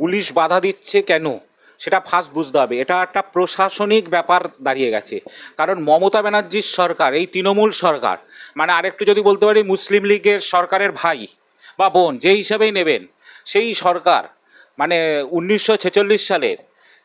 Police বাধা দিচ্ছে কেন? সেটা ফার্স্ট বুঝতে হবে। এটা একটা প্রশাসনিক ব্যাপার দাঁড়িয়ে গেছে। কারণ মমতা ব্যানার্জির সরকার, এই তৃণমূল সরকার মানে আরেকটু যদি বলতে পারি মুসলিম লীগের সরকারের ভাই বা বোন যে হিসাবেই নেবেন, সেই সরকার মানে উনিশশো ছেচল্লিশ সালের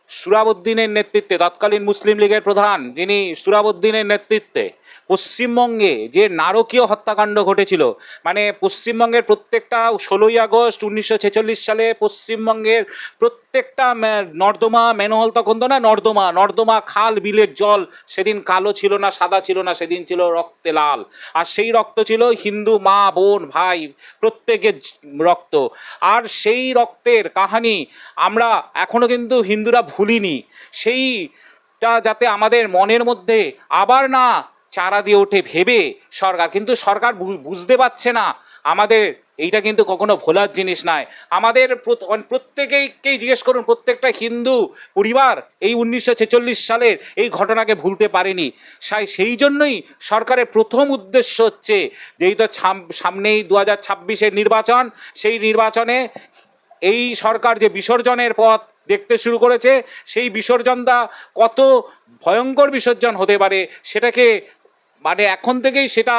সুরাবুদ্দিনের নেতৃত্বে, তৎকালীন মুসলিম লীগের প্রধান যিনি সুরাবুদ্দিনের নেতৃত্বে পশ্চিমবঙ্গে যে নারকীয় হত্যাকাণ্ড ঘটেছিল মানে পশ্চিমবঙ্গের প্রত্যেকটা ষোলোই আগস্ট উনিশশো ছেচল্লিশ সালে পশ্চিমবঙ্গের প্রত্যেকটা নর্দমা ম্যানহল তখন তো না, নর্দমা নর্দমা, খাল, বিলের জল সেদিন কালো ছিল না, সাদা ছিল না, সেদিন ছিল রক্তে লাল। আর সেই রক্ত ছিল হিন্দু মা, বোন, ভাই, প্রত্যেকের রক্ত। আর সেই রক্তের কাহানি আমরা এখনও কিন্তু হিন্দুরা ভুলিনি। সেইটা যাতে আমাদের মনের মধ্যে আবার না চারা দিয়ে ওঠে ভেবে সরকার। কিন্তু সরকার বুঝতে পারছে না আমাদের এইটা কিন্তু কখনো ভোলার জিনিস নয়। আমাদের অন- প্রত্যেকেইকেই জিজ্ঞেস করুন, প্রত্যেকটা হিন্দু পরিবার এই উনিশশো ছেচল্লিশ সালের এই ঘটনাকে ভুলতে পারেনি। সাই সেই জন্যই সরকারের প্রথম উদ্দেশ্য হচ্ছে যেই তো ছাম- সামনেই দু হাজার নির্বাচন, সেই নির্বাচনে এই সরকার যে বিসর্জনের পথ দেখতে শুরু করেছে, সেই বিসর্জনটা কত ভয়ঙ্কর বিসর্জন হতে পারে সেটাকে মানে এখন থেকেই সেটা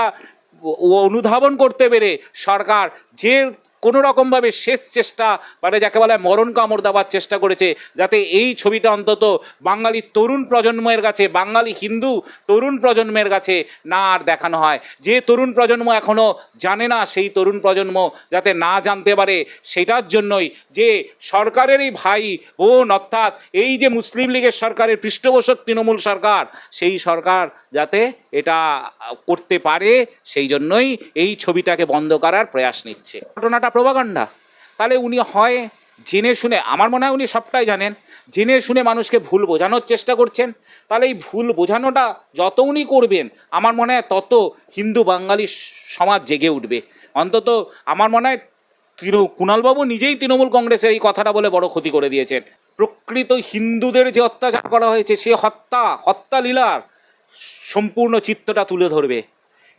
অনুধাবন করতে পেরে সরকার যে কোনো রকমভাবে শেষ চেষ্টা মানে যাকে বলে মরণ কামড় দেওয়ার চেষ্টা করেছে, যাতে এই ছবিটা অন্তত বাঙালি তরুণ প্রজন্মের কাছে, বাঙালি হিন্দু তরুণ প্রজন্মের কাছে না আর দেখানো হয়। যে তরুণ প্রজন্ম এখনও জানে না সেই তরুণ প্রজন্ম যাতে না জানতে পারে সেটার জন্যই যে সরকারেরই ভাই বোন অর্থাৎ এই যে মুসলিম লীগের সরকারের পৃষ্ঠপোষক তৃণমূল সরকার, সেই সরকার যাতে এটা করতে পারে, সেই জন্যই এই ছবিটাকে বন্ধ করার প্রয়াস নিচ্ছে। ঘটনাটা প্রভাকাণ্ডা। তাহলে উনি হয় জেনে শুনে, আমার মনে হয় উনি সবটাই জানেন, জেনে শুনে মানুষকে ভুল বোঝানোর চেষ্টা করছেন। তাহলে এই ভুল বোঝানোটা যত উনি করবেন, আমার মনে হয় তত হিন্দু বাঙালি সমাজ জেগে উঠবে। অন্তত আমার মনে হয় তৃণ, কুণালবাবু নিজেই তৃণমূল কংগ্রেসের এই কথাটা বলে বড় ক্ষতি করে দিয়েছেন। প্রকৃত হিন্দুদের যে অত্যাচার করা হয়েছে, সে হত্যা হত্যা লীলার সম্পূর্ণ চিত্রটা তুলে ধরবে।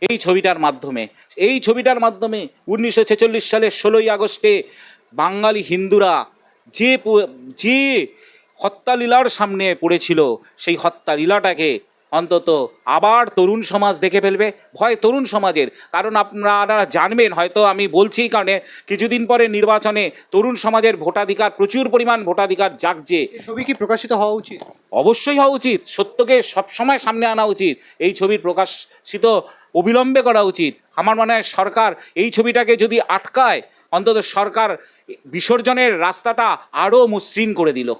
এই ছবিটার মাধ্যমে এই ছবিটার মাধ্যমে উনিশশো ছেচল্লিশ সালের ষোলোই আগস্টে বাঙালি হিন্দুরা যে যে হত্যালীলার সামনে পড়েছিল সেই হত্যালীলাটাকে অন্তত আবার তরুণ সমাজ দেখে ফেলবে। ভয় তরুণ সমাজের কারণ আপনারা জানবেন হয়তো আমি বলছি কারণে কিছুদিন পরে নির্বাচনে তরুণ সমাজের ভোটাধিকার প্রচুর পরিমাণ ভোটাধিকার জাগছে। ছবি কি প্রকাশিত হওয়া উচিত? অবশ্যই হওয়া উচিত সত্যকে সবসময় সামনে আনা উচিত। এই ছবির প্রকাশিত অবিলম্বে করা উচিত। আমার মনে হয় সরকার এই ছবিটাকে যদি আটকায়, অন্তত সরকার বিসর্জনের রাস্তাটা আরও মসৃণ করে দিল।